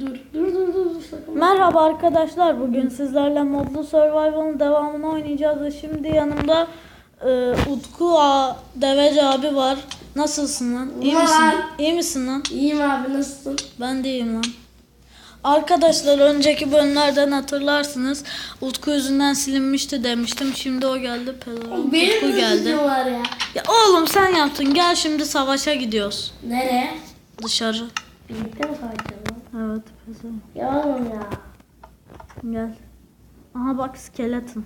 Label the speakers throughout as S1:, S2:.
S1: Dur dur dur dur. dur sakın.
S2: Merhaba arkadaşlar. Bugün sizlerle modlu survival'ın devamını oynayacağız. ve Şimdi yanımda e, Utku A, Deveci abi var. Nasılsın lan? İyi
S1: Ulan.
S2: misin? İyi misin lan?
S1: İyiyim abi nasılsın?
S2: Ben de iyiyim lan. Arkadaşlar önceki bölümlerden hatırlarsınız. Utku yüzünden silinmişti demiştim. Şimdi o geldi.
S1: Benim
S2: Utku geldi.
S1: var ya.
S2: Ya oğlum sen yaptın. Gel şimdi savaşa gidiyoruz.
S1: Nereye?
S2: Dışarı.
S1: Birlikte mi savaşacağız
S2: Pedro.
S1: Ya oğlum ya.
S2: Gel. Aha bak skeleton.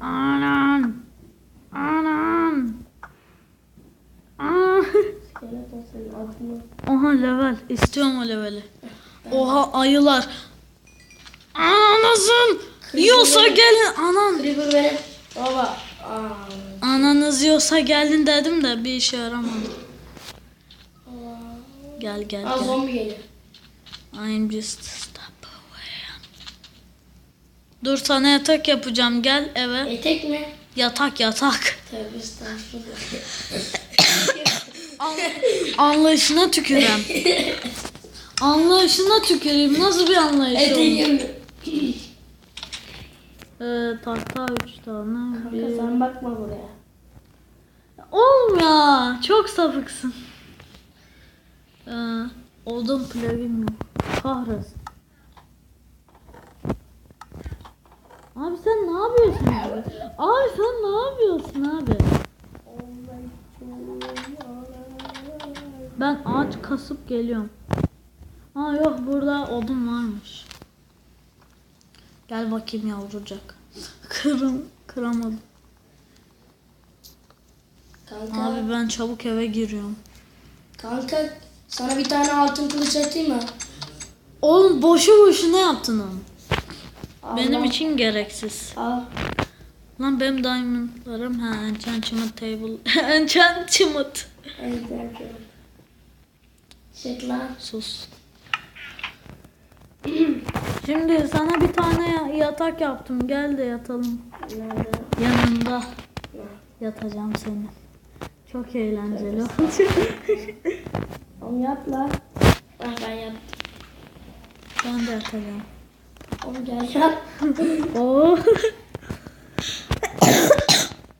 S2: Anan. Anan. Aa.
S1: Senin aklını.
S2: Oha level. İstiyorum o leveli. Oha ayılar. Ananızın. Yiyorsa gelin. Anan.
S1: Baba. Aa.
S2: Ananız yiyorsa gelin dedim de bir işe yaramadı. Gel gel
S1: Aa
S2: gel.
S1: zombi geliyor.
S2: I'm just a step away. Dur sana yatak yapacağım gel eve.
S1: Etek mi?
S2: Yatak yatak.
S1: Tövbe estağfurullah.
S2: Anlayışına tükürem. Anlayışına tüküreyim. Nasıl bir anlayış?
S1: Eteğim?
S2: Ee, tahta 3 tane.
S1: Kanka
S2: Bir...
S1: sen bakma buraya.
S2: Oğlum ya. Çok sapıksın. Ee, odun plugin yok. Kahretsin. Abi sen ne yapıyorsun abi? Abi sen ne yapıyorsun abi? Ben ağaç kasıp geliyorum. Ha yok burada odun varmış. Gel bakayım yavrucak. Kırım, kıramadım.
S1: Kanka,
S2: Abi ben çabuk eve giriyorum.
S1: kanka sana bir tane altın kılıç atayım mı?
S2: Oğlum boşu boşuna yaptın onu.
S1: Al
S2: Benim için gereksiz.
S1: Al.
S2: Lan benim diamondlarım ha enchantment table. enchantment.
S1: Çek lan.
S2: Sus. Şimdi sana bir tane ya- yatak yaptım. Gel de yatalım.
S1: Nerede?
S2: Yanında yatacağım senin. Çok eğlenceli olacak.
S1: Oğlum yat lan. Ben yattım.
S2: Ben de yatacağım.
S1: Oğlum gel yat.
S2: Oo.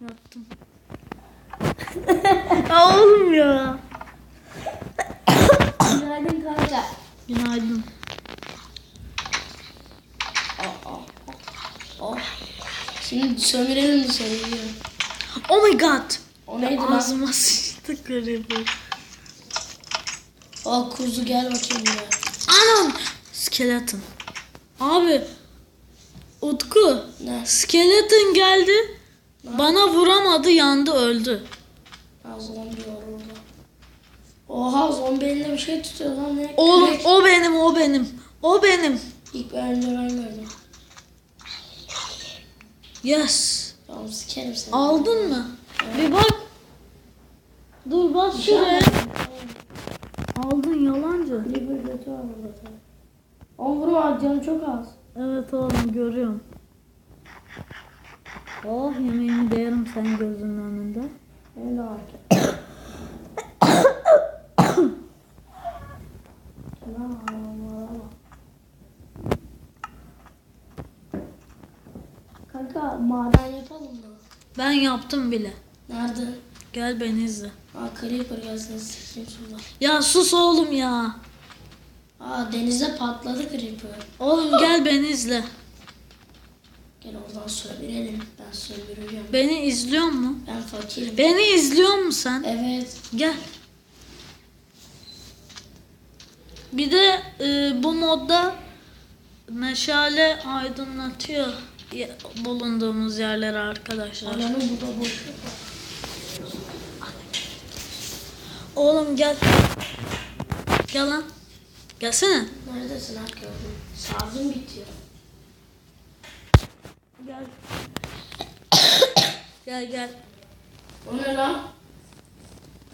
S2: Yattım. ya oğlum ya.
S1: Günaydın kanka.
S2: Günaydın.
S1: Oh. Şimdi sömürelim dışarı gidiyorum.
S2: Oh my god.
S1: O neydi lan?
S2: Ağzıma sıçtı creeper.
S1: Aa kuzu gel bakayım buraya.
S2: Anam. Skeleton. Abi. Utku.
S1: Ne?
S2: Skeleton geldi. Bana vuramadı yandı öldü.
S1: Ha zombi orada. Oha zombi elinde bir şey tutuyor lan ne?
S2: Oğlum
S1: Kürek.
S2: o benim o benim. O benim.
S1: İlk önce ben gördüm.
S2: Yes.
S1: Tamam sikerim seni.
S2: Aldın mı? Bir bak. Dur bas şuraya. Aldın yalancı.
S1: Creeper götü var burada. Oğlum vurma canım çok az.
S2: Evet oğlum görüyorum. Oh yemeğimi de yerim sen gözünün önünde.
S1: Tamam, ağlama. Kanka maden yapalım mı?
S2: Ben yaptım bile.
S1: Nerede?
S2: Gel beni izle.
S1: Aa Creeper gelsin.
S2: Ya sus oğlum ya.
S1: Aa denizde patladı Creeper.
S2: Oğlum gel beni izle.
S1: Gel oradan sömürelim. Ben sömüreceğim.
S2: Beni izliyor mu?
S1: Ben fakirim.
S2: Beni izliyor mu sen?
S1: Evet.
S2: Gel. Bir de e, bu modda meşale aydınlatıyor bulunduğumuz yerleri arkadaşlar.
S1: Ananı burada boş.
S2: Oğlum gel. Gel lan. Gelsene.
S1: Neredesin gördüm. Şarjım bitiyor.
S2: Gel. gel gel.
S1: O ne lan?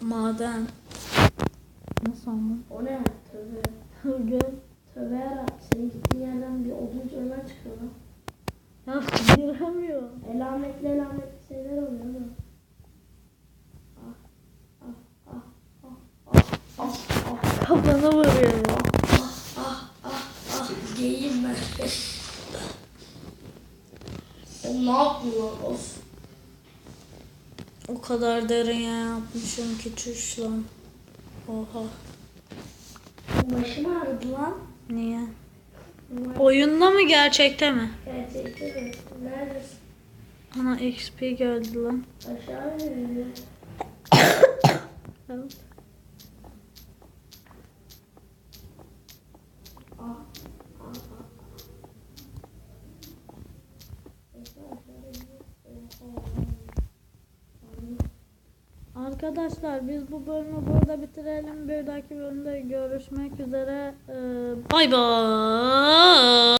S2: Maden. Nasıl ama?
S1: O ne? Tövbe.
S2: gel.
S1: Tövbe yara. Senin gittiğin yerden bir odun çömel çıkıyor lan.
S2: Ya giremiyor.
S1: Elametli elametli şeyler oluyor mu?
S2: ne yapmıyoruz?
S1: O
S2: kadar derin ya yapmışım ki çüş lan. Oha.
S1: Başım ağrıdı lan.
S2: Niye? Umarım. Oyunda mı gerçekte mi?
S1: Gerçekte mi? Neredesin?
S2: Ana XP geldi lan.
S1: Aşağı iniyor.
S2: evet. Arkadaşlar biz bu bölümü burada bitirelim. Bir dahaki bölümde görüşmek üzere. Ee, Bay bay.